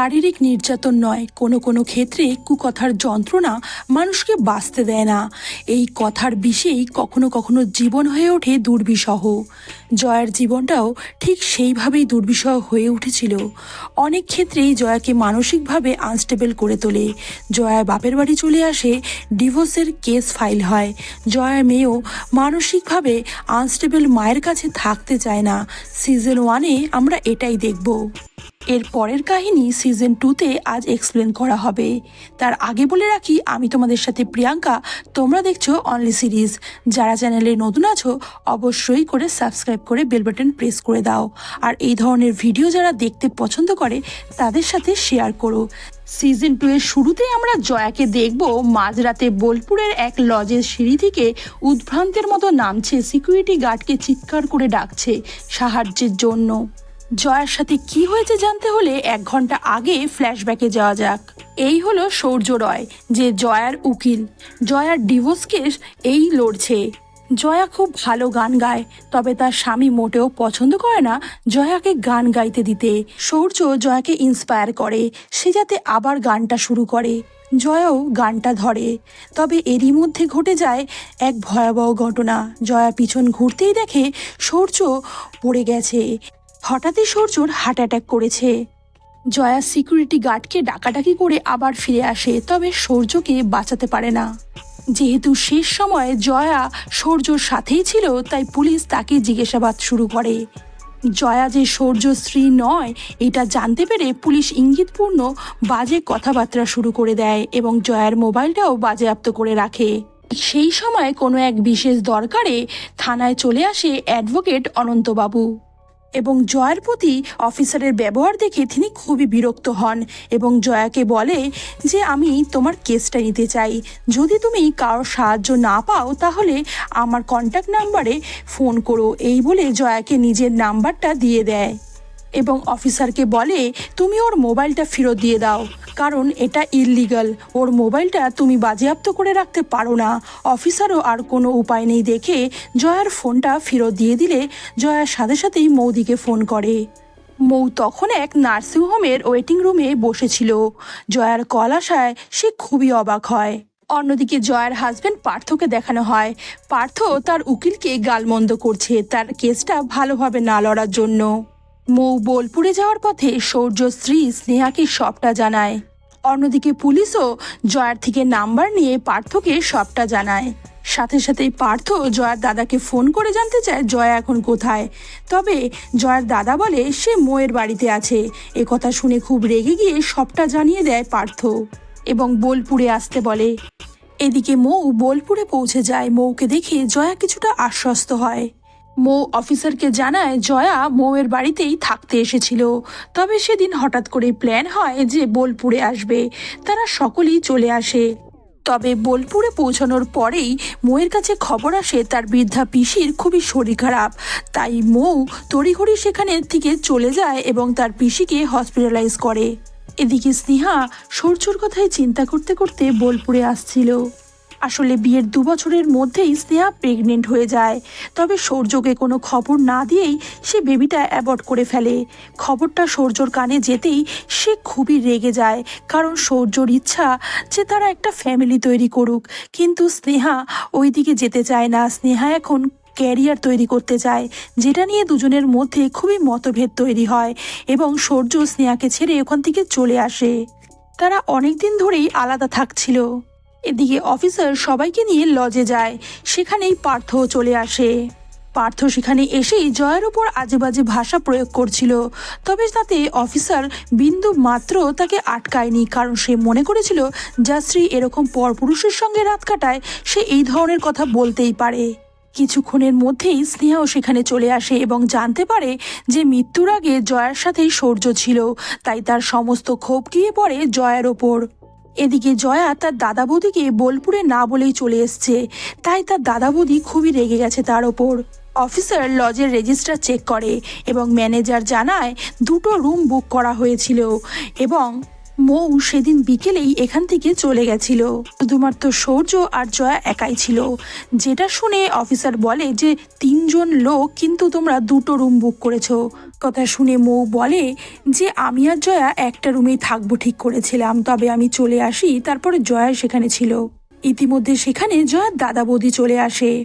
শারীরিক নির্যাতন নয়, কোনো কোনো ক্ষেত্রে কুকথার যন্ত্রণা মানুষকে বাঁচতে দেয় না। এই কথার বিষেই কখনো কখনো জীবন হয়ে ওঠে দুর্বিষহ। জয়ার জীবনটাও ঠিক সেইভাবেই দুর্বিষহ হয়ে উঠেছিল। অনেক ক্ষেত্রেই জয়াকে মানসিকভাবে আনস্টেবল করে তোলে। জয়া বাপের বাড়ি চলে আসে, ডিভোর্সের কেস ফাইল হয়। জয়ার মেয়েও মানসিকভাবে আনস্টেবল মায়ের কাছে থাকতে চায় না। সিজন ওয়ানে আমরা এটাই দেখব। এর পরের কাহিনী সিজন টুতে আজ এক্সপ্লেন করা হবে। তার আগে বলে রাখি, আমি তোমাদের সাথে প্রিয়াঙ্কা, তোমরা দেখছ অনলি সিরিজ যারা চ্যানেলে নতুন আছো, অবশ্যই করে সাবস্ক্রাইব করে বেল বাটন প্রেস করে দাও। আর এই ধরনের ভিডিও যারা দেখতে পছন্দ করে, তাদের সাথে শেয়ার করো। সিজন টু এর শুরুতেই আমরা জয়াকে দেখব মাঝরাতে বোলপুরের এক লজের সিঁড়ি থেকে উদ্ভ্রান্তের মতো নামছে সিকিউরিটি গার্ডকে চিৎকার করে ডাকছে সাহায্যের জন্য। জয়ার সাথে কি হয়েছে জানতে হলে এক ঘণ্টা আগে ফ্ল্যাশব্যাকে যাওয়া যাক। এই হলো সৌর্য রয়, যে জয়ার উকিল। জয়ার ডিভোর্স কেস এই লড়ছে। জয়া খুব ভালো গান গায়, তবে তার স্বামী মোটেও পছন্দ করে না জয়াকে গান গাইতে দিতে। সৌর্য জয়াকে ইন্সপায়ার করে, সে যাতে আবার গানটা শুরু করে। জয়াও গানটা ধরে। তবে এরই মধ্যে ঘটে যায় এক ভয়াবহ ঘটনা। জয়া পিছন ঘুরতেই দেখে সৌর্য পড়ে গেছে। হঠাৎই সূর্যর হার্ট অ্যাটাক করেছে। জয়া সিকিউরিটি গার্ডকে ডাকাডাকি করে আবার ফিরে আসে, তবে সূর্যকে বাঁচাতে পারে না। যেহেতু শেষ সময়ে জয়া সূর্যর সাথেই ছিল, তাই পুলিশ তাকে জিজ্ঞাসাবাদ শুরু করে। জয়া যে সূর্য স্ত্রী নয়, এটা জানতে পেরে পুলিশ ইঙ্গিতপূর্ণ বাজে কথাবার্তা শুরু করে দেয় এবং জয়ার মোবাইলটাও বাজেয়াপ্ত করে রাখে। সেই সময় কোনো এক বিশেষ দরকারে থানায় চলে আসে অ্যাডভোকেট অনন্তবাবু। এবং জয়ার প্রতি অফিসারের ব্যবহার দেখে তিনি খুবই বিরক্ত হন এবং জয়াকে বলে যে, আমি তোমার কেসটা নিতে চাই। যদি তুমি কারোর সাহায্য না পাও, তাহলে আমার কন্ট্যাক্ট নাম্বারে ফোন করো। এই বলে জয়াকে নিজের নাম্বারটা দিয়ে দেয়। এবং অফিসারকে বলে, তুমি ওর মোবাইলটা ফেরত দিয়ে দাও, কারণ এটা ইললিগাল। ওর মোবাইলটা তুমি বাজেয়াপ্ত করে রাখতে পারো না। অফিসারও আর কোনো উপায় নেই দেখে জয়ার ফোনটা ফেরত দিয়ে দিলে জয়ার সাথে সাথেই মৌদিকে ফোন করে। মৌ তখন এক নার্সিংহোমের ওয়েটিং রুমে বসেছিল। জয়ার কল আসায় সে খুবই অবাক হয়। অন্যদিকে জয়ার হাজব্যান্ড পার্থকে দেখানো হয়। পার্থ তার উকিলকে গালমন্দ করছে, তার কেসটা ভালোভাবে না লড়ার জন্য। মৌ বোলপুরে যাওয়ার পথে সৌর্য স্ত্রী স্নেহাকে সবটা জানায়। অন্যদিকে পুলিশও জয়ার থেকে নাম্বার নিয়ে পার্থকে সবটা জানায়। সাথে সাথেই পার্থ জয়ার দাদাকে ফোন করে জানতে চায় জয়া এখন কোথায়। তবে জয়ার দাদা বলে সে মৌয়ের বাড়িতে আছে। এ কথা শুনে খুব রেগে গিয়ে সবটা জানিয়ে দেয় পার্থ এবং বোলপুরে আসতে বলে। এদিকে মৌ বোলপুরে পৌঁছে যায়। মৌকে দেখে জয়া কিছুটা আশ্বস্ত হয়। মৌ অফিসারকে জানায় জয়া মৌয়ের বাড়িতেই থাকতে এসেছিল। তবে সেদিন হঠাৎ করে প্ল্যান হয় যে বোলপুরে আসবে। তারা সকলেই চলে আসে। তবে বোলপুরে পৌঁছানোর পরেই মৌয়ের কাছে খবর আসে তার বৃদ্ধা পিসির খুবই শরীর খারাপ। তাই মৌ তড়িঘড়ি সেখানে থেকে চলে যায় এবং তার পিসিকে হসপিটালাইজ করে। এদিকে স্নেহা সূর্যর কথায় চিন্তা করতে করতে বোলপুরে আসছিল। আসলে বিয়ের দু বছরের মধ্যেই স্নেহা প্রেগনেন্ট হয়ে যায়। তবে সৌর্যকে কোনো খবর না দিয়েই সে বেবিটা অ্যাবর্ট করে ফেলে। খবরটা সৌর্যর কানে যেতেই সে খুবই রেগে যায়, কারণ সৌর্যর ইচ্ছা যে তারা একটা ফ্যামিলি তৈরি করুক। কিন্তু স্নেহা ওই দিকে যেতে চায় না। স্নেহা এখন ক্যারিয়ার তৈরি করতে চায়, যেটা নিয়ে দুজনের মধ্যে খুবই মতভেদ তৈরি হয় এবং সৌর্য স্নেহাকে ছেড়ে ওখান থেকে চলে আসে। তারা অনেকদিন ধরেই আলাদা থাকছিল। এদিকে অফিসার সবাইকে নিয়ে লজে যায়। সেখানেই পার্থ চলে আসে। পার্থ সেখানে এসেই জয়ের ওপর আজে বাজে ভাষা প্রয়োগ করছিল। তবে তাতে অফিসার বিন্দু মাত্র তাকে আটকায়নি, কারণ সে মনে করেছিল যাশ্রী এরকম পরপুরুষের সঙ্গে রাত কাটায়, সে এই ধরনের কথা বলতেই পারে। কিছুক্ষণের মধ্যেই স্নেহাও সেখানে চলে আসে এবং জানতে পারে যে মৃত্যুর আগে জয়ার সাথেই সৌর্য ছিল, তাই তার সমস্ত ক্ষোভ গিয়ে পড়ে জয়ার ওপর। এদিকে জয়া তার দাদা বৌদিকে বোলপুরে না বলেই চলে এসছে। তাই তার দাদা বৌদি খুবই রেগে গেছে তার ওপর। অফিসার লজের রেজিস্টার চেক করে এবং ম্যানেজার জানায় দুটো রুম বুক করা হয়েছিল এবং মৌ সেদিন বিকেলেই এখান থেকে চলে গেছিল। শুধুমাত্র সৌর্য আর জয়া একাই ছিল। যেটা শুনে অফিসার বলে যে, তিনজন লোক, কিন্তু তোমরা দুটো রুম বুক করেছ। কথা শুনে মৌ বলে যে, আমি আর জয়া একটা রুমেই থাকব ঠিক করেছিলাম, তবে আমি চলে আসি। তারপরে জয়া সেখানে ছিল। ইতিমধ্যে সেখানে জয়ার দাদা বৌদি চলে আসে।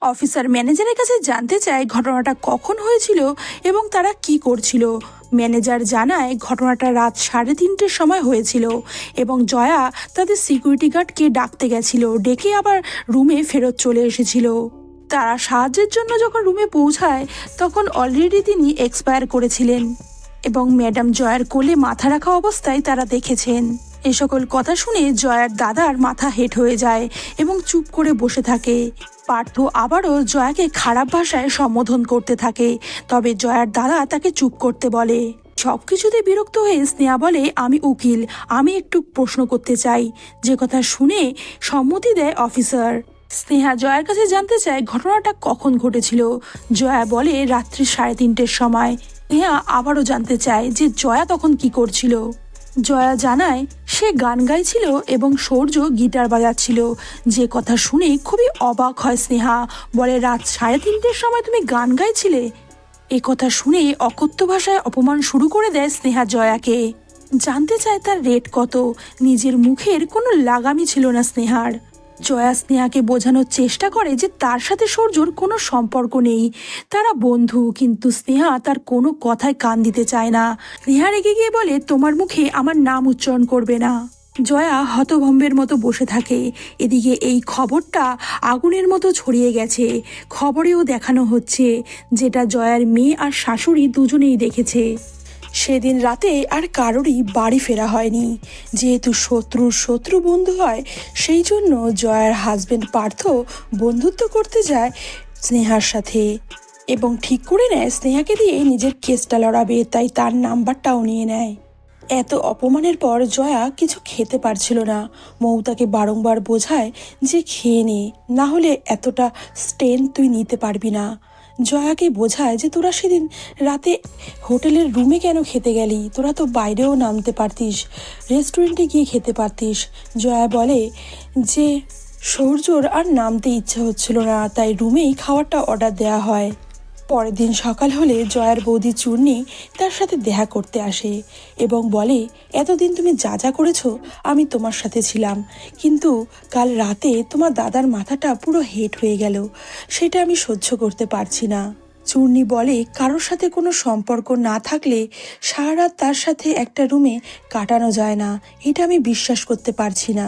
অফিসার ম্যানেজারের কাছে জানতে চায় ঘটনাটা কখন হয়েছিল এবং তারা কি করছিল। ম্যানেজার জানায় ঘটনাটা রাত সাড়ে তিনটের সময় হয়েছিল এবং জয়া তাদের সিকিউরিটি গার্ডকে ডাকতে গেছিল, ডেকে আবার রুমে ফেরত চলে এসেছিল। তারা সাহায্যের জন্য যখন রুমে পৌঁছায়, তখন অলরেডি তিনি এক্সপায়ার করেছিলেন এবং ম্যাডাম জয়ার কোলে মাথা রাখা অবস্থায় তারা দেখেছেন। এ সকল কথা শুনে জয়ার দাদার মাথা হেট হয়ে যায় এবং চুপ করে বসে থাকে। পার্থ আবারও জয়াকে খারাপ ভাষায় সম্বোধন করতে থাকে, তবে জয়ার দাদা তাকে চুপ করতে বলে, সবকিছুতে বিরক্ত হয়ে স্নেহা বলে, আমি উকিল, আমি একটু প্রশ্ন করতে চাই। যে কথা শুনে সম্মতি দেয় অফিসার স্নেহা জয়ার কাছে জানতে চায় ঘটনাটা কখন ঘটেছিল। জয়া বলে, রাত্রি সাড়ে তিনটের সময়। স্নেহা আবারও জানতে চায় যে জয়া তখন কি করছিল। জয়া জানায়, সে গান গাইছিল এবং সৌর্য গিটার বাজাচ্ছিল। যে কথা শুনে খুবই অবাক হয় স্নেহা। বলে, রাত সাড়ে তিনটের সময় তুমি গান গাইছিলে? এ কথা শুনে অকথ্য ভাষায় অপমান শুরু করে দেয় স্নেহা জয়াকে। জানতে চায় তার রেট কত। নিজের মুখের কোনো লাগামই ছিল না স্নেহার। জয়া স্নেহাকে বোঝানোর চেষ্টা করে যে তার সাথে সূর্যর কোনো সম্পর্ক নেই। তারা বন্ধু, কিন্তু স্নেহা তার কোনো কথায় কান দিতে চায় না। স্নেহা রেগে গিয়ে বলে, তোমার মুখে আমার নাম উচ্চারণ করবে না। জয়া হতভম্বের মতো বসে থাকে। এদিকে এই খবরটা আগুনের মতো ছড়িয়ে গেছে। খবরেও দেখানো হচ্ছে, যেটা জয়ার মেয়ে আর শাশুড়ি দুজনেই দেখেছে। সেদিন রাতে আর কারোরই বাড়ি ফেরা হয়নি। যেহেতু শত্রুর শত্রু বন্ধু হয়, সেই জন্য জয়ার হাজবেন্ড পার্থ বন্ধুত্ব করতে যায় স্নেহার সাথে। এবং ঠিক করে নেয় স্নেহাকে দিয়ে নিজের কেসটা লড়াবে, তাই তার নাম্বারটাও নিয়ে নেয়। এত অপমানের পর জয়া কিছু খেতে পারছিল না। মৌ তাকে বারংবার বোঝায় যে খেয়ে নে, না হলে এতটা স্টেন তুই নিতে পারবি না। জয়াকে বোঝায় যে তোরা সেদিন রাতে হোটেলের রুমে কেন খেতে গেলি? তোরা তো বাইরেও নামতে পারতিস, রেস্টুরেন্টে গিয়ে খেতে পারতিস। জয়া বলে যে, সৌর্যর আর নামতে ইচ্ছা হচ্ছিল না, তাই রুমেই খাবারটা অর্ডার দেওয়া হয়। পরের দিন সকাল হলে জয়ার বৌদি চূর্ণি তার সাথে দেখা করতে আসে এবং বলে, এতদিন তুমি যা যা করেছ, আমি তোমার সাথে ছিলাম। কিন্তু কাল রাতে তোমার দাদার মাথাটা পুরো হেট হয়ে গেল। সেটা আমি সহ্য করতে পারছি না। চূর্ণি বলে, কারোর সাথে কোনো সম্পর্ক না থাকলে সারা রাত তার সাথে একটা রুমে কাটানো যায় না। এটা আমি বিশ্বাস করতে পারছি না।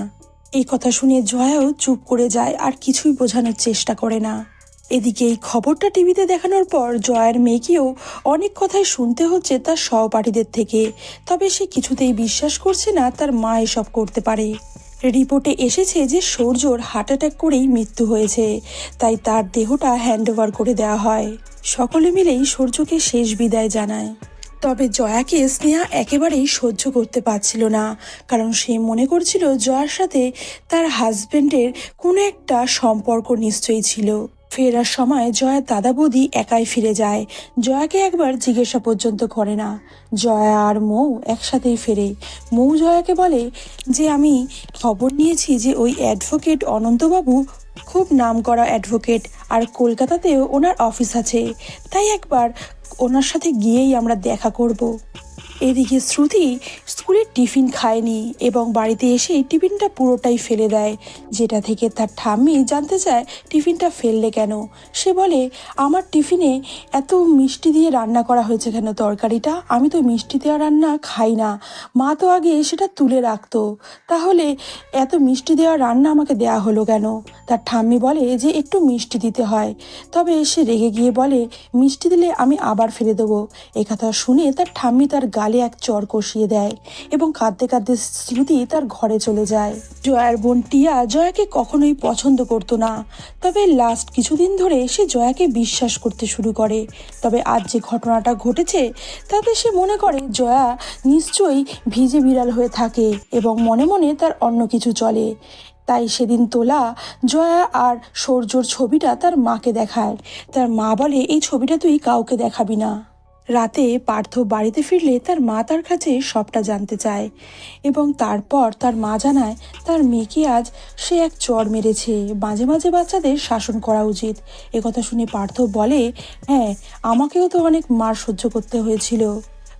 এই কথা শুনে জয়াও চুপ করে যায় আর কিছুই বোঝানোর চেষ্টা করে না। এদিকে এই খবরটা টিভিতে দেখানোর পর জয়ার মেয়েকেও অনেক কথাই শুনতে হচ্ছে তার সহপাঠীদের থেকে। তবে সে কিছুতেই বিশ্বাস করছে না তার মা এসব করতে পারে। রিপোর্টে এসেছে যে সৌর্যর হার্ট অ্যাটাক করেই মৃত্যু হয়েছে। তাই তার দেহটা হ্যান্ডওভার করে দেওয়া হয়। সকলে মিলেই সূর্যকে শেষ বিদায় জানায়। তবে জয়াকে স্নেহা একেবারেই সহ্য করতে পারছিল না, কারণ সে মনে করছিল জয়ার সাথে তার হাজবেন্ডের কোনো একটা সম্পর্ক নিশ্চয়ই ছিল। ফেরার সময় জয়া দাদা বৌদি একাই ফিরে যায়। জয়াকে একবার জিজ্ঞাসা পর্যন্ত করে না। জয়া আর মৌ একসাথেই ফেরে। মৌ জয়াকে বলে যে, আমি খবর নিয়েছি যে, ওই অ্যাডভোকেট অনন্তবাবু খুব নাম করা অ্যাডভোকেট আর কলকাতাতেও ওনার অফিস আছে। তাই একবার ওনার সাথে গিয়েই আমরা দেখা করব। এদিকে শ্রুতি স্কুলের টিফিন খায়নি এবং বাড়িতে এসে টিফিনটা পুরোটাই ফেলে দেয়। যেটা থেকে তার ঠাম্মি জানতে চায়, টিফিনটা ফেললে কেন? সে বলে, আমার টিফিনে এত মিষ্টি দিয়ে রান্না করা হয়েছে কেন তরকারিটা? আমি তো মিষ্টি দেওয়া রান্না খাই না। মা তো আগে সেটা তুলে রাখতো। তাহলে এত মিষ্টি দেওয়া রান্না আমাকে দেয়া হলো কেন? তার ঠাম্মি বলে, যে একটু মিষ্টি দিতে হয়। তবে সে রেগে গিয়ে বলে, মিষ্টি দিলে আমি আবার ফেলে দেবো। এ কথা শুনে তার ঠাম্মি তার গালে এক চর কষিয়ে দেয় এবং কাঁদতে কাঁদতে স্মৃতি তার ঘরে চলে যায়। জয়ার বোন টিয়া জয়াকে কখনোই পছন্দ করতো না। তবে লাস্ট কিছুদিন ধরে সে জয়াকে বিশ্বাস করতে শুরু করে। তবে আজ যে ঘটনাটা ঘটেছে, তাতে সে মনে করে জয়া নিশ্চয়ই ভিজে বিড়াল হয়ে থাকে এবং মনে মনে তার অন্য কিছু চলে। তাই সেদিন তোলা, জয়া আর সৌর্যর ছবিটা তার মাকে দেখায়। তার মা বলে, এই ছবিটা তুই কাউকে দেখাবি না। রাতে পার্থ বাড়িতে ফিরলে তার মা তার কাছে সবটা জানতে চায় এবং তারপর তার মা জানায়, তার মেয়েকে আজ সে এক চর মেরেছে। মাঝে মাঝে বাচ্চাদের শাসন করা উচিত। একথা শুনে পার্থ বলে হ্যাঁ আমাকেও তো অনেক মার সহ্য করতে হয়েছিল।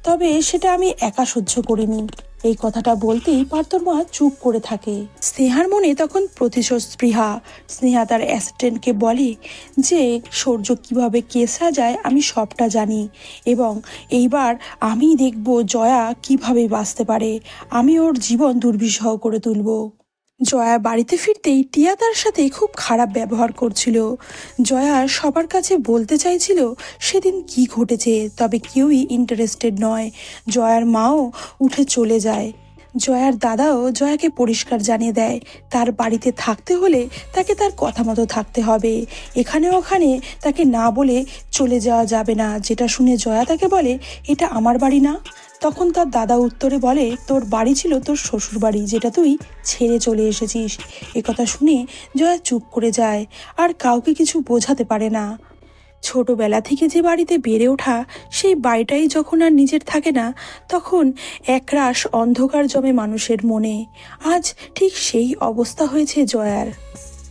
তবে সেটা আমি একা সহ্য করিনি। এই কথাটা বলতেই পার্থর মা চুপ করে থাকে। স্নেহার মনে তখন প্রতিশোধ স্পৃহা। স্নেহা তার অ্যাসিস্ট্যান্টকে বলে যে, সূর্য কীভাবে কেস সাজায় আমি সবটা জানি এবং এইবার আমি দেখব জয়া কীভাবে বাঁচতে পারে। আমি ওর জীবন দুর্বিষহ করে তুলব। জয়া বাড়িতে ফিরতেই টিয়া তার সাথে খুব খারাপ ব্যবহার করছিল। জয়া সবার কাছে বলতে চাইছিল, সেদিন কি ঘটেছে? তবে কেউই ইন্টারেস্টেড নয়। জয়ার মাও উঠে চলে যায়। জয়ার দাদাও জয়াকে পরিষ্কার জানিয়ে দেয়, তার বাড়িতে থাকতে হলে তাকে তার কথা মতো থাকতে হবে। এখানে ওখানে তাকে না বলে চলে যাওয়া যাবে না। যেটা শুনে জয়া তাকে বলে, এটা আমার বাড়ি না। তখন তার দাদা উত্তরে বলে, তোর বাড়ি ছিল তোর শ্বশুর বাড়ি যেটা তুই ছেড়ে চলে এসেছিস। কথা শুনে জয়া চুপ করে যায় আর কাউকে কিছু বোঝাতে পারে না। ছোটবেলা থেকে যে বাড়িতে বেড়ে ওঠা, সেই বাড়িটাই যখন আর নিজের থাকে না, তখন একরাশ অন্ধকার জমে মানুষের মনে। আজ ঠিক সেই অবস্থা হয়েছে জয়ার।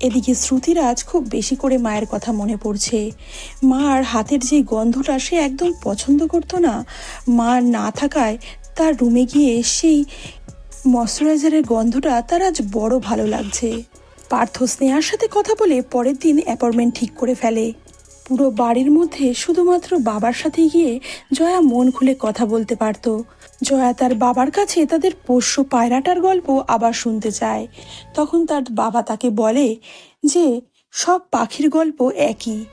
এদিকে শ্রুতিরাজ খুব বেশি করে মায়ের কথা মনে পড়ছে। মার হাতের যে গন্ধটা সে একদম পছন্দ করতো না। মা না থাকায় তার রুমে গিয়ে সেই ময়শ্চারাইজারের গন্ধটা তার আজ বড় ভালো লাগছে। পার্থ স্নেহার সাথে কথা বলে পরের দিন অ্যাপয়েন্টমেন্ট ঠিক করে ফেলে। পুরো বাড়ির মধ্যে শুধুমাত্র বাবার সাথে গিয়ে জয়া মন খুলে কথা বলতে পারত। জয়া তার বাবার কাছে তাদের পোষ্য পায়রাটার গল্প আবার শুনতে চায়। তখন তার বাবা তাকে বলে যে, সব পাখির গল্প একই।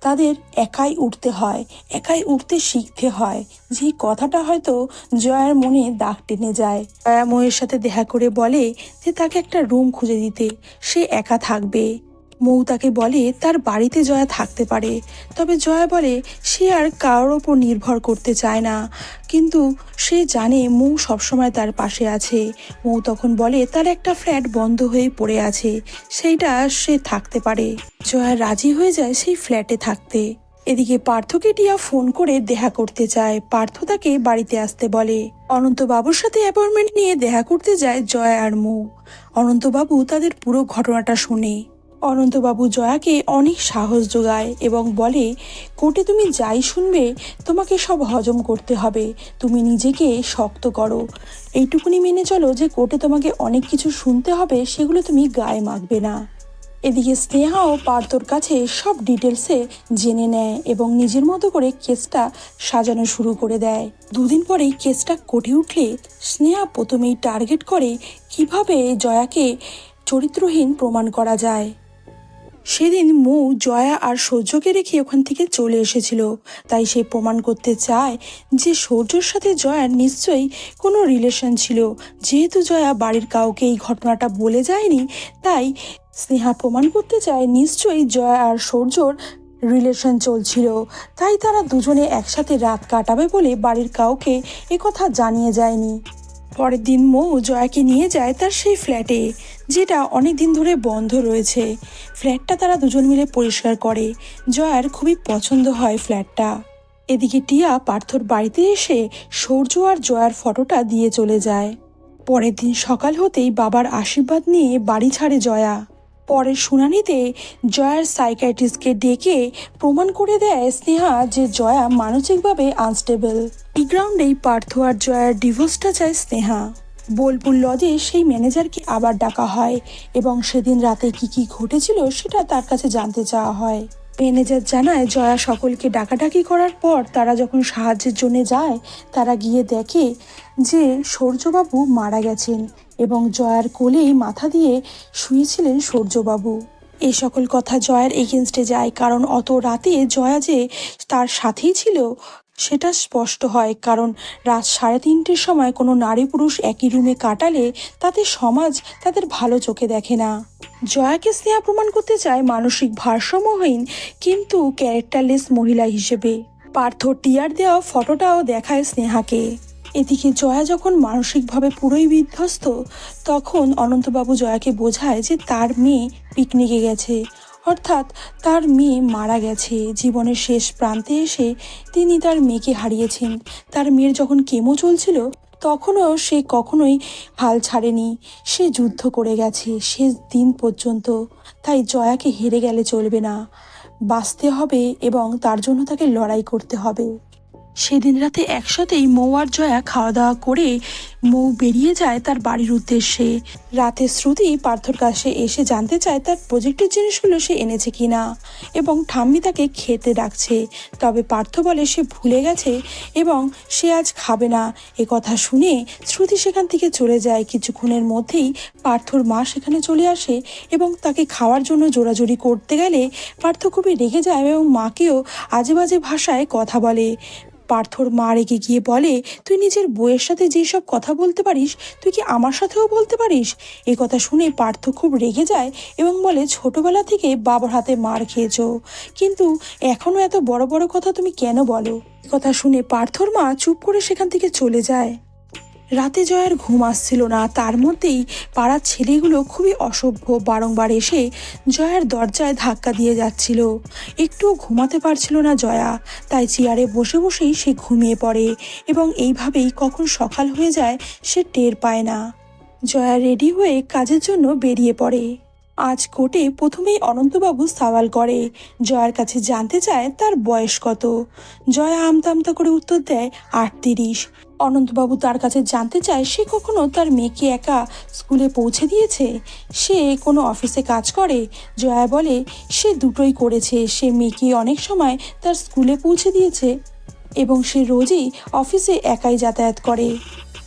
তাদের একাই উঠতে হয়, একাই উঠতে শিখতে হয়। যে কথাটা হয়তো জয়ার মনে দাগ টেনে যায়। জয়া ময়ের সাথে দেখা করে বলে যে, তাকে একটা রুম খুঁজে দিতে। সে একা থাকবে। মৌ তাকে বলে, তার বাড়িতে জয়া থাকতে পারে। তবে জয়া বলে, সে আর কারোর ওপর নির্ভর করতে চায় না। কিন্তু সে জানে মৌ সবসময় তার পাশে আছে। মৌ তখন বলে, তার একটা ফ্ল্যাট বন্ধ হয়ে পড়ে আছে। সেইটা সে থাকতে পারে। জয়া রাজি হয়ে যায় সেই ফ্ল্যাটে থাকতে। এদিকে পার্থকে টিয়া ফোন করে দেখা করতে চায় পার্থ তাকে বাড়িতে আসতে বলে। অনন্তবাবুর সাথে অ্যাপয়েন্টমেন্ট নিয়ে দেখা করতে যায় জয়া আর মৌ। অনন্তবাবু তাদের পুরো ঘটনাটা শুনে। অনন্তবাবু জয়াকে অনেক সাহস যোগায় এবং বলে, কোর্টে তুমি যাই শুনবে, তোমাকে সব হজম করতে হবে। তুমি নিজেকে শক্ত করো। এইটুকুনি মেনে চলো যে কোর্টে তোমাকে অনেক কিছু শুনতে হবে, সেগুলো তুমি গায়ে মাখবে না এদিকে স্নেহাও পার্থর কাছে সব ডিটেলসে জেনে নেয় এবং নিজের মতো করে কেসটা সাজানো শুরু করে দেয়। দুদিন পরেই কেসটা কোর্টে উঠলে স্নেহা প্রথমেই টার্গেট করে, কীভাবে জয়াকে চরিত্রহীন প্রমাণ করা যায়। সেদিন মৌ জয়া আর সূর্যকে রেখে ওখান থেকে চলে এসেছিল। তাই সে প্রমাণ করতে চায় যে সূর্যর সাথে জয়ার নিশ্চয়ই কোনো রিলেশন ছিল। যেহেতু জয়া বাড়ির কাউকে এই ঘটনাটা বলে যায়নি, তাই স্নেহা প্রমাণ করতে চায় নিশ্চয়ই জয়া আর সূর্যর রিলেশন চলছিল। তাই তারা দুজনে একসাথে রাত কাটাবে বলে বাড়ির কাউকে একথা জানিয়ে যায়নি। পরের দিন মৌ জয়াকে নিয়ে যায় তার সেই ফ্ল্যাটে, যেটা অনেক দিন ধরে বন্ধ রয়েছে। ফ্ল্যাটটা তারা দুজন মিলে পরিষ্কার করে। জয়ার খুবই পছন্দ হয় ফ্ল্যাটটা। এদিকে টিয়া পার্থর বাড়িতে এসে সৌর্য আর জয়ার ফটোটা দিয়ে চলে যায়। পরের দিন সকাল হতেই বাবার আশীর্বাদ নিয়ে বাড়ি ছাড়ে জয়া। পরের শুনানিতে জয়ার সাইকাইট্রিস্টকে ডেকে প্রমাণ করে দেয় স্নেহা যে জয়া মানসিকভাবে আনস্টেবল গ্রাউন্ডেই পার্থ আর জয়ার ডিভোর্সটা চায় স্নেহা। বোলপুর লজে সেই ম্যানেজারকে আবার ডাকা হয় এবং সেদিন রাতে কি কি ঘটেছিল সেটা তার কাছে জানতে চাওয়া হয়। ম্যানেজার জানায়, জয়া সকলকে ডাকাডাকি করার পর তারা যখন সাহায্যের জন্য যায়, তারা গিয়ে দেখে যে সূর্যবাবু মারা গেছেন। এবং জয়ার কোলেই মাথা দিয়ে শুয়েছিলেন সূর্যবাবু। এই সকল কথা জয়ার এগেনস্টে যায়, কারণ অত রাতে জয়া যে তার সাথেই ছিল, সেটা স্পষ্ট হয়, কারণ রাত সাড়ে তিনটের সময় কোনো নারী পুরুষ একই রুমে কাটালে তাতে সমাজ তাদের ভালো চোখে দেখে না। জয়াকে স্নেহা প্রমাণ করতে চায় মানসিক ভারসাম্যহীন কিন্তু ক্যারেক্টারলেস মহিলা হিসেবে। পার্থ টিয়ার দেওয়া ফটোটাও দেখায় স্নেহাকে। এদিকে জয়া যখন মানসিকভাবে পুরোই বিধ্বস্ত, তখন অনন্তবাবু জয়াকে বোঝায় যে তার মেয়ে পিকনিকে গেছে। অর্থাৎ তার মেয়ে মারা গেছে। জীবনের শেষ প্রান্তে এসে তিনি তার মেয়েকে হারিয়েছেন। তার মেয়ের যখন কেমো চলছিল, তখনও সে কখনোই হাল ছাড়েনি। সে যুদ্ধ করে গেছে শেষ দিন পর্যন্ত। তাই জয়াকে হেরে গেলে চলবে না। বাঁচতে হবে এবং তার জন্য তাকে লড়াই করতে হবে। সেদিন রাতে একসাথেই মৌ আর জয়া খাওয়া দাওয়া করে মৌ বেরিয়ে যায় তার বাড়ির উদ্দেশ্যে। রাতে শ্রুতি পার্থর কাছে এসে জানতে চায় তার প্রজেক্টের জিনিসগুলো সে এনেছে কিনা এবং ঠাম্মি তাকে খেতে ডাকছে। তবে পার্থ বলে সে ভুলে গেছে এবং সে আজ খাবে না। এ কথা শুনে শ্রুতি সেখান থেকে চলে যায়। কিছুক্ষণের মধ্যেই পার্থর মা সেখানে চলে আসে এবং তাকে খাওয়ার জন্য জোরাজোরি করতে গেলে পার্থ খুবই রেগে যায় এবং মাকেও আজে বাজে ভাষায় কথা বলে। পার্থর মা রেগে গিয়ে বলে, তুই নিজের বউয়ের সাথে যেসব কথা বলতে পারিস, তুই কি আমার সাথেও বলতে পারিস? এ কথা শুনে পার্থ খুব রেগে যায় এবং বলে, ছোটবেলা থেকে বাবার হাতে মার খেয়েছ। কিন্তু এখনও এত বড় বড় কথা তুমি কেন বলো? কথা শুনে পার্থর মা চুপ করে সেখান থেকে চলে যায়। রাতে জয়ার ঘুম আসছিল না। তার মধ্যেই পাড়ার ছেলেগুলো খুবই অসভ্য। বারংবার এসে জয়ার দরজায় ধাক্কা দিয়ে যাচ্ছিল। একটুও ঘুমাতে পারছিল না জয়া। তাই চেয়ারে বসে বসেই সে ঘুমিয়ে পড়ে এবং এইভাবেই কখন সকাল হয়ে যায় সে টের পায় না। জয়া রেডি হয়ে কাজের জন্য বেরিয়ে পড়ে। আজ কোর্টে প্রথমেই অনন্তবাবু সওয়াল করে। জয়ার কাছে জানতে চায় তার বয়স কত। জয়া আমতা আমতা করে উত্তর দেয় আটত্রিশ। অনন্তবাবু তার কাছে জানতে চায় সে কখনো তার মেয়েকে একা স্কুলে পৌঁছে দিয়েছে? সে কোনো অফিসে কাজ করে? জয়া বলে, সে দুটোই করেছে। সে মেয়েকে অনেক সময় তার স্কুলে পৌঁছে দিয়েছে এবং সে রোজই অফিসে একাই যাতায়াত করে।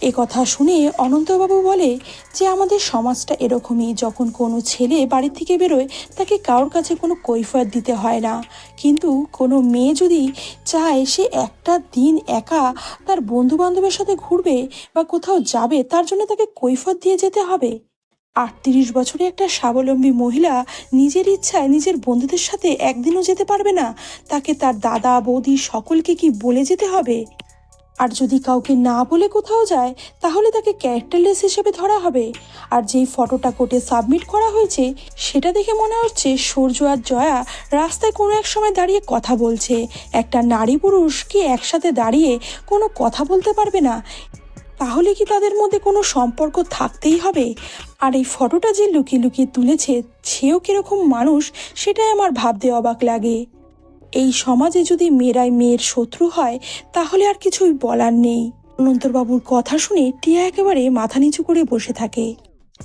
এ কথা শুনে অনন্তবাবু বলে যে আমাদের সমাজটা এরকমই, যখন কোনো ছেলে বাড়ি থেকে বেরোয়, তাকে কারোর কাছে কোনো কৈফিয়ত দিতে হয় না। কিন্তু কোনো মেয়ে যদি চায় সে একটা দিন একা তার বন্ধু বান্ধবের সাথে ঘুরবে বা কোথাও যাবে, তার জন্য তাকে কৈফিয়ত দিয়ে যেতে হবে। আটত্রিশ বছরে একটা স্বাবলম্বী মহিলা নিজের ইচ্ছায় নিজের বন্ধুদের সাথে একদিনও যেতে পারবে না। তাকে তার দাদা, বৌদি সকলকে কি বলে যেতে হবে? আর যদি কাউকে না বলে কোথাও যায়, তাহলে তাকে ক্যারেক্টারলেস হিসেবে ধরা হবে। আর যেই ফটোটা কোর্টে সাবমিট করা হয়েছে, সেটা দেখে মনে হচ্ছে সূর্য আর জয়া রাস্তায় কোনো এক সময় দাঁড়িয়ে কথা বলছে। একটা নারী পুরুষ কি একসাথে দাঁড়িয়ে কোনো কথা বলতে পারবে না? তাহলে কি তাদের মধ্যে কোনো সম্পর্ক থাকতেই হবে? আর এই ফটোটা যে লুকিয়ে লুকিয়ে তুলেছে, সেও কীরকম মানুষ, সেটাই আমার ভাবতে অবাক লাগে। এই সমাজে যদি মেয়েরাই মেয়ের শত্রু হয়, তাহলে আর কিছুই বলার নেই। অনন্তরবাবুর কথা শুনে টিয়া একেবারে মাথা নিচু করে বসে থাকে।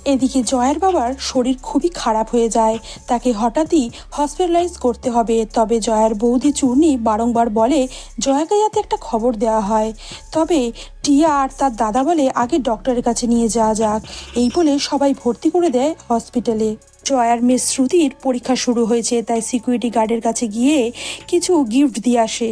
এদিকে জয়ের বাবার শরীর খুবই খারাপ হয়ে যায়। তাকে হঠাৎই হসপিটালাইজ করতে হবে। তবে জয়ার বৌদি চূর্ণি বারংবার বলে, জয়াকে যাতে একটা খবর দেওয়া হয়। তবে টিয়া আর তার দাদা বলে আগে ডক্টরের কাছে নিয়ে যাওয়া যাক। এই বলে সবাই ভর্তি করে দেয় হসপিটালে জয়ার মেয়ে শ্রুতির পরীক্ষা শুরু হয়েছে, তাই সিকিউরিটি গার্ডের কাছে গিয়ে কিছু গিফট দিয়ে আসে।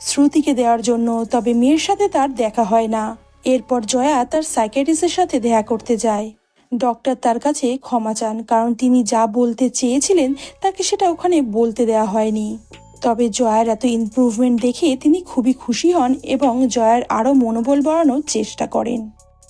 শ্রুতিকে দেওয়ার জন্য, তবে মেয়ের সাথে তার দেখা হয় না। এরপর জয়া তার সাইকেটিস্টের সাথে দেখা করতে যায়। ডক্টর তার কাছে ক্ষমা চান, কারণ তিনি যা বলতে চেয়েছিলেন, তাকে সেটা ওখানে বলতে দেওয়া হয়নি। তবে জয়ার এত ইমপ্রুভমেন্ট দেখে তিনি খুবই খুশি হন এবং জয়ার আরও মনোবল বাড়ানোর চেষ্টা করেন।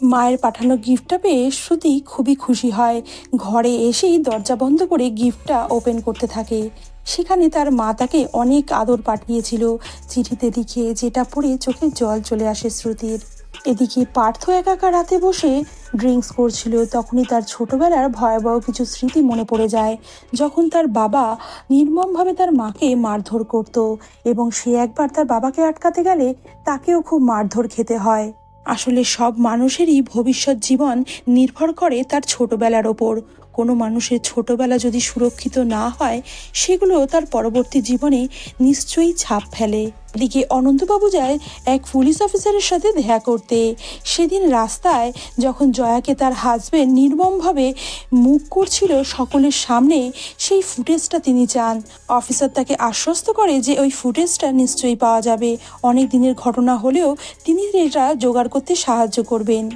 মায়ের পাঠানো গিফটটা পেয়ে শ্রুতি খুবই খুশি হয়। ঘরে এসেই দরজা বন্ধ করে গিফটটা ওপেন করতে থাকে। সেখানে তার মা তাকে অনেক আদর পাঠিয়েছিল। চিঠিতে লিখে যেটা পড়ে চোখে জল চলে আসে শ্রুতির। এদিকে পার্থ একাকা রাতে বসে ড্রিঙ্কস করছিল। তখনই তার ছোটবেলার ভয়াবহ কিছু স্মৃতি মনে পড়ে যায়। যখন তার বাবা নির্মমভাবে তার মাকে মারধর করত এবং সে একবার তার বাবাকে আটকাতে গেলে তাকেও খুব মারধর খেতে হয়। আসলে সব মানুষেরই ভবিষ্যৎ জীবন নির্ভর করে তার ছোটবেলার ওপর। কোনো মানুষের ছোটবেলা যদি সুরক্ষিত না হয় সেগুলো তার পরবর্তী জীবনে নিশ্চয়ই ছাপ ফেলে। এদিকে অনন্তবাবু যায় এক পুলিশ অফিসারের সাথে দেখা করতে। সেদিন রাস্তায় যখন জয়াকে তার হাজবেন্ড নির্মমভাবে মুখ করছিল সকলের সামনে, সেই ফুটেজটা তিনি চান। অফিসার তাকে আশ্বস্ত করে যে ওই ফুটেজটা নিশ্চয়ই পাওয়া যাবে। অনেক দিনের ঘটনা হলেও তিনি এটা জোগাড় করতে সাহায্য করবেন।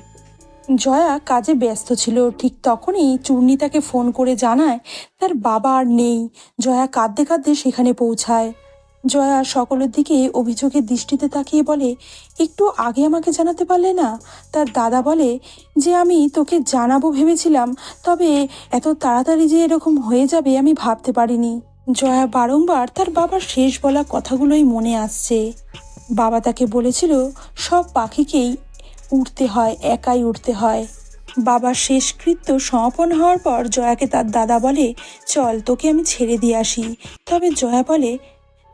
জয়া কাজে ব্যস্ত ছিল। ঠিক তখনই চূর্ণি তাকে ফোন করে জানায়, তার বাবা আর নেই। জয়া কাঁদতে কাঁদতে সেখানে পৌঁছায়। জয়া সকলের দিকে অভিযোগের দৃষ্টিতে তাকিয়ে বলে, একটু আগে আমাকে জানাতে পারলে না? তার দাদা বলে, যে আমি তোকে জানাব ভেবেছিলাম, তবে এত তাড়াতাড়ি যে এরকম হয়ে যাবে আমি ভাবতে পারিনি। জয়া বারংবার তার বাবার শেষ বলা কথাগুলোই মনে আসছে। বাবা তাকে বলেছিল, সব পাখিকেই উঠতে হয়, একাই উঠতে হয়। বাবার শেষকৃত্য সমাপন হওয়ার পর জয়াকে তার দাদা বলে, চল, তোকে আমি ছেড়ে দিয়ে আসি। তবে জয়া বলে,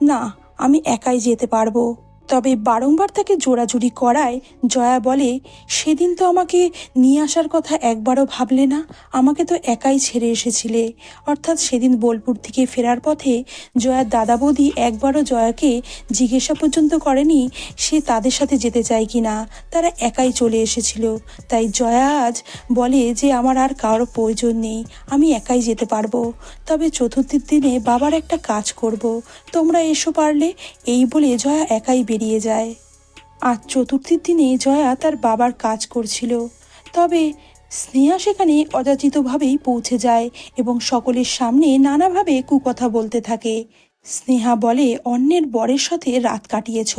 না, আমি একাই যেতে পারব। তবে বারংবার তাকে জোড়াজুড়ি করায় জয়া বলে, সেদিন তো আমাকে নিয়ে আসার কথা একবারও ভাবলে না, আমাকে তো একাই ছেড়ে এসেছিলে। অর্থাৎ সেদিন বোলপুর থেকে ফেরার পথে জয়ার দাদা বৌদি একবারও জয়াকে জিজ্ঞাসা পর্যন্ত করেনি সে তাদের সাথে যেতে চায় কি না, তারা একাই চলে এসেছিল। তাই জয়া আজ বলে যে, আমার আর কারোর প্রয়োজন নেই, আমি একাই যেতে পারব। তবে চতুর্থীর দিনে বাবার একটা কাজ করব, তোমরা এসো পারলে। এই বলে জয়া একাই বেরিয়ে যায়। আজ চতুর্থীর দিনে জয়া তার বাবার কাজ করছিল। তবে স্নেহা সেখানে অযাচিতভাবেই পৌঁছে যায় এবং সকলের সামনে নানাভাবে কুকথা বলতে থাকে। স্নেহা বলে, অন্যের বরের সাথে রাত কাটিয়েছ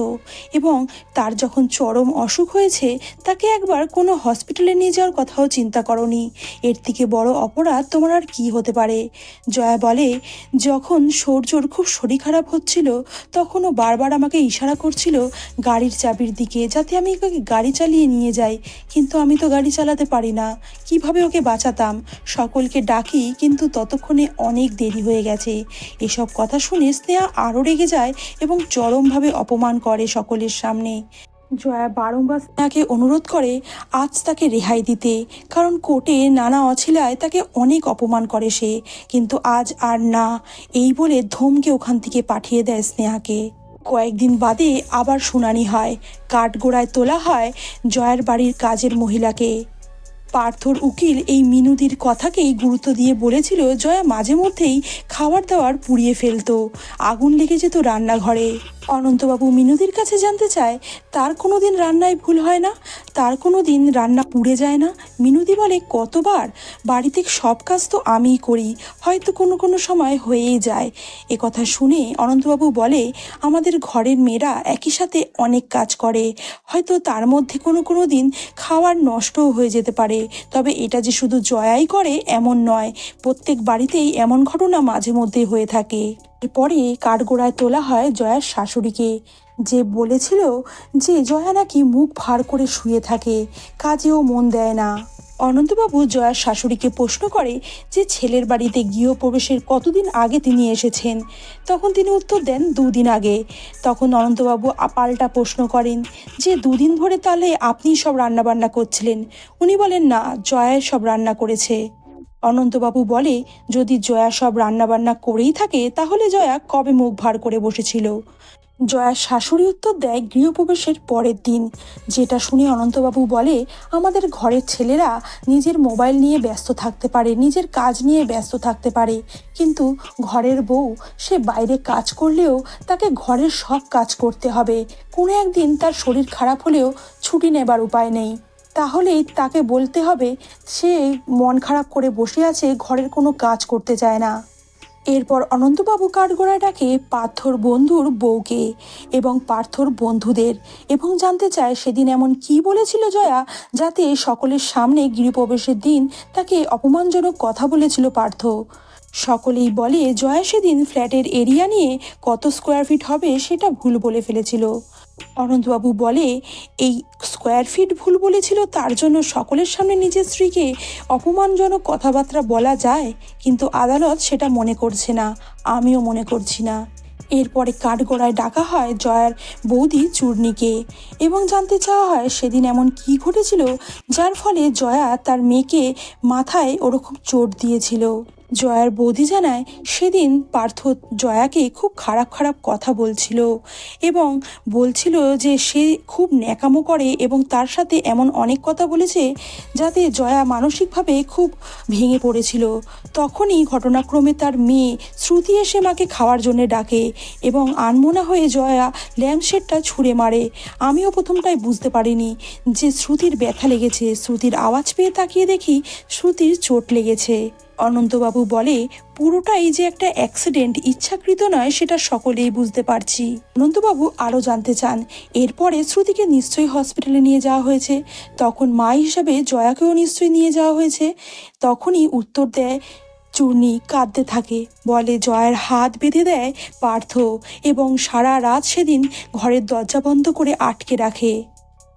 এবং তার যখন চরম অসুখ হয়েছে, তাকে একবার কোনো হসপিটালে নিয়ে যাওয়ার কথাও চিন্তা করনি। এর থেকে বড় অপরাধ তোমার আর কি হতে পারে? জয়া বলে, যখন সূর্যর খুব শরীর খারাপ হচ্ছিল, তখনও বারবার আমাকে ইশারা করছিল গাড়ির চাবির দিকে যাতে আমি ওকে গাড়ি চালিয়ে নিয়ে যাই, কিন্তু আমি তো গাড়ি চালাতে পারি না। কীভাবে ওকে বাঁচাতাম? সকলকে ডাকি, কিন্তু ততক্ষণে অনেক দেরি হয়ে গেছে। এসব কথা শুনে স্নেহা আরও রেগে যায় এবং চরমভাবে অপমান করে সকলের সামনে। জয়া বারংবার স্নেহাকে অনুরোধ করে আজ তাকে রেহাই দিতে, কারণ কোর্টে নানা অছিলায় তাকে অনেক অপমান করে সে, কিন্তু আজ আর না, এই বলে ধমকে ওখান থেকে পাঠিয়ে দেয় স্নেহাকে। কয়েকদিন বাদে আবার শুনানি হয়, কাঠগোড়ায় তোলা হয় জয়ার বাড়ির কাজের মহিলাকে। পার্থর উকিল এই মিনুদির কথাকেই গুরুত্ব দিয়ে বলেছিল, জয়া মাঝে মধ্যেই খাবার দাবার পুড়িয়ে ফেলতো। আগুন লেগে যেত রান্নাঘরে। অনন্তবাবু মিনুদির কাছে জানতে চায়, তার কোনো দিন রান্নায় ভুল হয় না, তার কোনো দিন রান্না পুড়ে যায় না। মিনুদি বলে, কতবার? বাড়িতে সব কাজ তো আমিই করি। হয়তো কোনো কোনো সময় হয়েই যায়। এ কথা শুনে অনন্তবাবু বলে, আমাদের ঘরের মেয়েরা একই সাথে অনেক কাজ করে। হয়তো তার মধ্যে কোনো কোনো দিন খাওয়ার নষ্টও হয়ে যেতে পারে। তবে এটা যে শুধু জয়াই করে, এমন নয়। প্রত্যেক বাড়িতেই এমন ঘটনা মাঝে মধ্যে হয়ে থাকে। এরপরে কাঠগোড়ায় তোলা হয় জয়ার শাশুড়িকে। যে বলেছিল যে জয়া নাকি মুখ ভার করে শুয়ে থাকে, কাজেও মন দেয় না। অনন্তবাবু জয়ার শাশুড়িকে প্রশ্ন করে যে ছেলের বাড়িতে গৃহপ্রবেশের কতদিন আগে তিনি এসেছেন? তখন তিনি উত্তর দেন দুদিন আগে। তখন অনন্তবাবু পাল্টা প্রশ্ন করেন যে দুদিন ধরে তাহলে আপনি সব রান্নাবান্না করছিলেন? উনি বলেন, না জয়ায় সব রান্না করেছে। অনন্তবাবু বলে, যদি জয়া সব রান্নাবান্না করেই থাকে, তাহলে জয়া কবে মুখ ভার করে বসেছিল? জয়ার শাশুড়ি উত্তর দেয়, গৃহপ্রবেশের পরের দিন। যেটা শুনে অনন্তবাবু বলে, আমাদের ঘরের ছেলেরা নিজের মোবাইল নিয়ে ব্যস্ত থাকতে পারে, নিজের কাজ নিয়ে ব্যস্ত থাকতে পারে। কিন্তু ঘরের বউ, সে বাইরে কাজ করলেও তাকে ঘরের সব কাজ করতে হবে। কোনো একদিন তার শরীর খারাপ হলেও ছুটি নেবার উপায় নেই। তাহলেই তাকে বলতে হবে সে মন খারাপ করে বসে আছে, ঘরের কোনো কাজ করতে চায় না। এরপর অনন্তবাবু কাঠগোড়ায় ডাকে পার্থর বন্ধুর বউকে এবং পার্থর বন্ধুদের এবং জানতে চায় সেদিন এমন কি বলেছিল জয়া যাতে সকলের সামনে গৃহপ্রবেশের দিন তাকে অপমানজনক কথা বলেছিল পার্থ। সকলেই বলে, জয়া সেদিন ফ্ল্যাটের এরিয়া নিয়ে কত স্কোয়ার ফিট হবে সেটা ভুল বলে ফেলেছিল। অনন্তবাবু বলে, এই স্কোয়ার ফিট ভুল বলেছিল, তার জন্য সকলের সামনে নিজের স্ত্রীকে অপমানজনক কথাবার্তা বলা যায়, কিন্তু আদালত সেটা মনে করছে না, আমিও মনে করছি না। এরপরে কাঠগোড়ায় ডাকা হয় জয়ার বৌদি চূর্ণিকে, এবং জানতে চাওয়া হয় সেদিন এমন কি ঘটেছিল, যার ফলে জয়া তার মেয়েকে মাথায় ওরকম চোট দিয়েছিল। জয়ার বৌদি জানায় সেদিন পার্থ জয়াকে খুব খারাপ খারাপ কথা বলছিল এবং বলছিল যে সে খুব ন্যাকামো করে এবং তার সাথে এমন অনেক কথা বলেছে যাতে জয়া মানসিকভাবে খুব ভেঙে পড়েছিল। তখনই ঘটনাক্রমে তার মেয়ে শ্রুতি এসে মাকে খাওয়ার জন্য ডাকে এবং আনমোনা হয়ে জয়া ল্যাম্পশেডটা ছুঁড়ে মারে। আমিও প্রথমটাই বুঝতে পারিনি যে শ্রুতির ব্যথা লেগেছে। শ্রুতির আওয়াজ পেয়ে তাকিয়ে দেখি শ্রুতির চোট লেগেছে। অনন্তবাবু বলে, পুরোটাই যে একটা অ্যাক্সিডেন্ট ইচ্ছাকৃত নয়, সেটা সকলেই বুঝতে পারছি। অনন্তবাবু আরও জানতে চান, এরপরে শ্রুতিকে নিশ্চয়ই হসপিটালে নিয়ে যাওয়া হয়েছে। তখন মা হিসাবে জয়াকেও নিশ্চয়ই নিয়ে যাওয়া হয়েছে। তখনই উত্তর দেয়, চূর্ণি কাঁদতে থাকে। বলে, জয়ের হাত বেঁধে দেয় পার্থ এবং সারা রাত সেদিন ঘরের দরজা বন্ধ করে আটকে রাখে।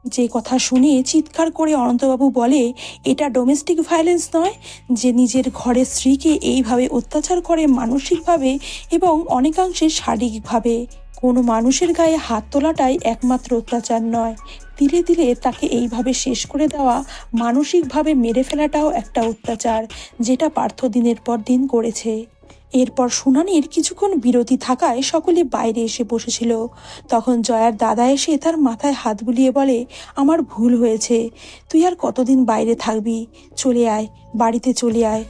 যে কথা শুনে চিৎকার করে অনন্তবাবু বলে, এটা ডোমেস্টিক ভায়োলেন্স নয়, যে নিজের ঘরের স্ত্রীকে এইভাবে অত্যাচার করে মানসিকভাবে এবং অনেকাংশে শারীরিকভাবে। কোনো মানুষের গায়ে হাত তোলাটাই একমাত্র অত্যাচার নয়। ধীরে ধীরে তাকে এইভাবে শেষ করে দেওয়া, মানসিকভাবে মেরে ফেলাটাও একটা অত্যাচার, যেটা পার্থ দিনের পর দিন করেছে। এরপর শুনানির কিছুক্ষণ বিরতি থাকায় সকলে বাইরে এসে বসেছিল। তখন জয়ার দাদা এসে তার মাথায় হাত বুলিয়ে বলে, আমার ভুল হয়েছে। তুই আর কতদিন বাইরে থাকবি? চলে আয়, বাড়িতে চলে আয়।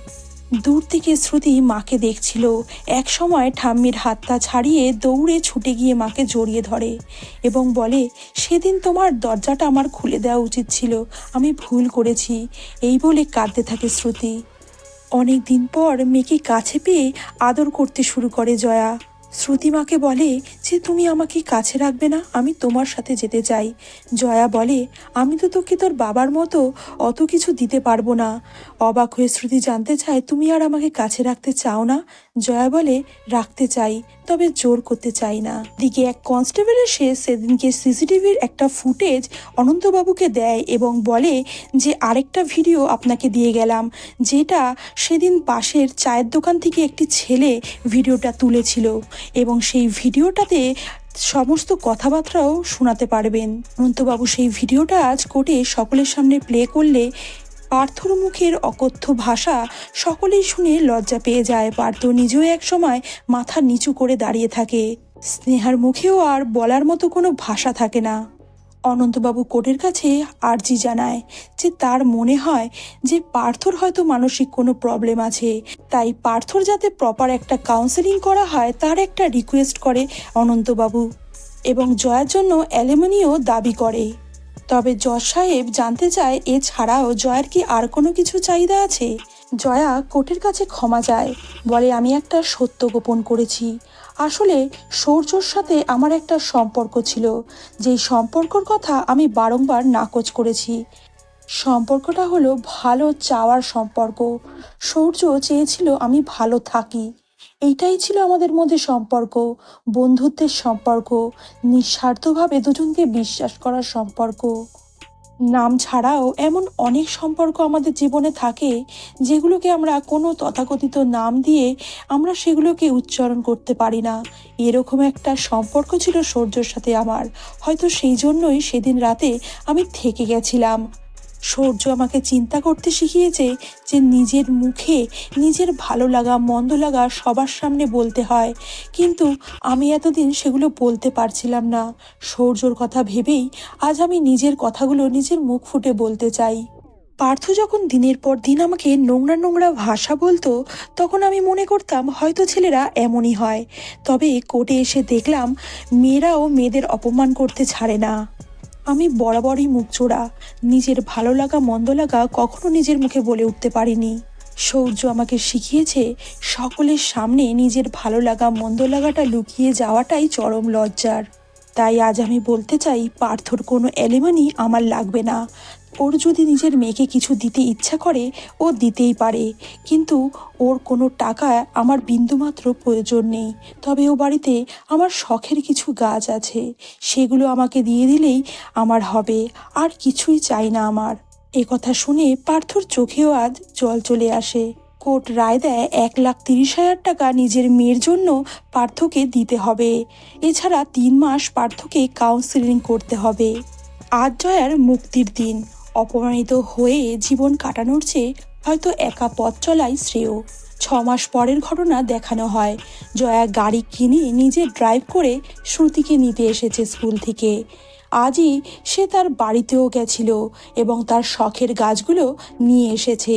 দূর থেকে শ্রুতি মাকে দেখছিল। এক সময় ঠাম্মির হাতটা ছাড়িয়ে দৌড়ে ছুটে গিয়ে মাকে জড়িয়ে ধরে এবং বলে, সেদিন তোমার দরজাটা আমার খুলে দেওয়া উচিত ছিল। আমি ভুল করেছি। এই বলে কাঁদতে থাকে শ্রুতি। অনেক দিন পর মেয়েকে কাছে পেয়ে আদর করতে শুরু করে জয়া। শ্রুতিমাকে বলে যে, তুমি আমাকে কাছে রাখবে না, আমি তোমার সাথে যেতে চাই। জয়া বলে, আমি তো তোকে তোর বাবার মতো অত কিছু দিতে পারব না। অবাক হয়ে শ্রুতি জানতে চায়, তুমি আর আমাকে কাছে রাখতে চাও না? জয়া বলে, রাখতে চাই, তবে জোর করতে চাই না। দিকে এক কনস্টেবল এসে সেদিনকে সিসিটিভির একটা ফুটেজ অনন্তবাবুকে দেয় এবং বলে যে, আরেকটা ভিডিও আপনাকে দিয়ে গেলাম, যেটা সেদিন পাশের চায়ের দোকান থেকে একটি ছেলে ভিডিওটা তুলেছিল। এবং সেই ভিডিওটাতে সমস্ত কথাবার্তাও শোনাতে পারবেন। অনন্তবাবু, সেই ভিডিওটা আজ কোর্টে সকলের সামনে প্লে করলে পার্থর মুখের অকথ্য ভাষা সকলেই শুনে লজ্জা পেয়ে যায়। পার্থ নিজেও এক সময় মাথা নিচু করে দাঁড়িয়ে থাকে। স্নেহার মুখেও আর বলার মতো কোনো ভাষা থাকে না। অনন্তবাবু কোর্টের কাছে আর্জি জানায় যে তার মনে হয় যে পার্থর হয়তো মানসিক কোনো প্রবলেম আছে। তাই পার্থর যাতে প্রপার একটা কাউন্সেলিং করা হয়, তার একটা রিকোয়েস্ট করে অনন্তবাবু এবং জয়ার জন্য অ্যালুমিনিও দাবি করে। তবে জজ সাহেব জানতে চায় এছাড়াও জয়ার কি আর কোনো কিছু চাহিদা আছে? জয়া কোর্টের কাছে ক্ষমা যায় বলে, আমি একটা সত্য গোপন করেছি। আসলে সৌর্যর সাথে আমার একটা সম্পর্ক ছিল। যেই সম্পর্কর কথা আমি বারংবার নাকচ করেছি। সম্পর্কটা হলো ভালো চাওয়ার সম্পর্ক। সৌর্য চেয়েছিল আমি ভালো থাকি। এইটাই ছিল আমাদের মধ্যে সম্পর্ক, বন্ধুত্বের সম্পর্ক, নিঃস্বার্থভাবে দুজনকে বিশ্বাস করার সম্পর্ক। নাম ছাড়াও এমন অনেক সম্পর্ক আমাদের জীবনে থাকে যেগুলোকে আমরা কোনো তথাকথিত নাম দিয়ে আমরা সেগুলোকে উচ্চারণ করতে পারি না। এরকম একটা সম্পর্ক ছিল সূর্যর সাথে আমার। হয়তো সেই জন্যই সেদিন রাতে আমি থেকে গেছিলাম। সূর্য আমাকে চিন্তা করতে শিখিয়েছে যে নিজের মুখে নিজের ভালো লাগা, মন্দ লাগা সবার সামনে বলতে হয়। কিন্তু আমি এতদিন সেগুলো বলতে পারছিলাম না। সৌর্যর কথা ভেবেই আজ আমি নিজের কথাগুলো নিজের মুখ ফুটে বলতে চাই। পার্থ যখন দিনের পর দিন আমাকে নোংরা নোংরা ভাষা বলতো, তখন আমি মনে করতাম হয়তো ছেলেরা এমনই হয়। তবে কোর্টে এসে দেখলাম মেয়েরাও মেয়েদের অপমান করতে ছাড়ে না। আমি বরাবরই মুখ চোড়া নিজের ভালো লাগা, মন্দ লাগা কখনো নিজের মুখে বলে উঠতে পারিনি। সৌর্য আমাকে শিখিয়েছে, সকলের সামনে নিজের ভালো লাগা, মন্দ লাগাটা লুকিয়ে যাওয়াটাই চরম লজ্জার। তাই আজ আমি বলতে চাই, পার্থর কোনো এলিমানি আমার লাগবে না। ওর যদি নিজের মেয়েকে কিছু দিতে ইচ্ছা করে, ও দিতেই পারে। কিন্তু ওর কোনো টাকা আমার বিন্দুমাত্র প্রয়োজন নেই। তবে ও বাড়িতে আমার শখের কিছু গাছ আছে। সেগুলো আমাকে দিয়ে দিলেই আমার হবে। আর কিছুই চাই না আমার। এ কথা শুনে পার্থর চোখেও আজ জল চলে আসে। কোর্ট রায় দেয় এক লাখ তিরিশ হাজার টাকা নিজের মেয়ের জন্য পার্থকে দিতে হবে। এছাড়া তিন মাস পার্থকে কাউন্সিলিং করতে হবে। আজ জয়ার মুক্তির দিন। অপমানিত হয়ে জীবন কাটানোর চেয়ে হয়তো একা পথ চলাই শ্রেয়। ছ মাস পরের ঘটনা দেখানো হয়। জয়া গাড়ি কিনে নিজে ড্রাইভ করে শ্রুতিকে নিতে এসেছে স্কুল থেকে। আজই সে তার বাড়িতেও গেছিল এবং তার শখের গাছগুলো নিয়ে এসেছে।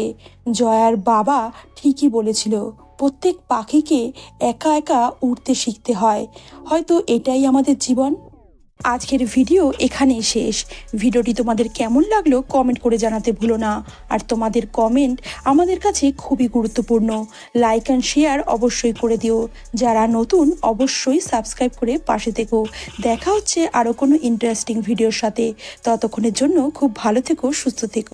জয়ার বাবা ঠিকই বলেছিল, প্রত্যেক পাখিকে একা একা উড়তে শিখতে হয়। হয়তো এটাই আমাদের জীবন। আজকের ভিডিও এখানেই শেষ। ভিডিওটি তোমাদের কেমন লাগল কমেন্ট করে জানাতে ভুলো না। আর তোমাদের কমেন্ট আমাদের কাছে খুবই গুরুত্বপূর্ণ। লাইক অ্যান্ড শেয়ার অবশ্যই করে দিও। যারা নতুন, অবশ্যই সাবস্ক্রাইব করে পাশে থেকো। দেখা হচ্ছে আরও কোনো ইন্টারেস্টিং ভিডিওর সাথে। ততক্ষণের জন্য খুব ভালো থেকো, সুস্থ থেকো।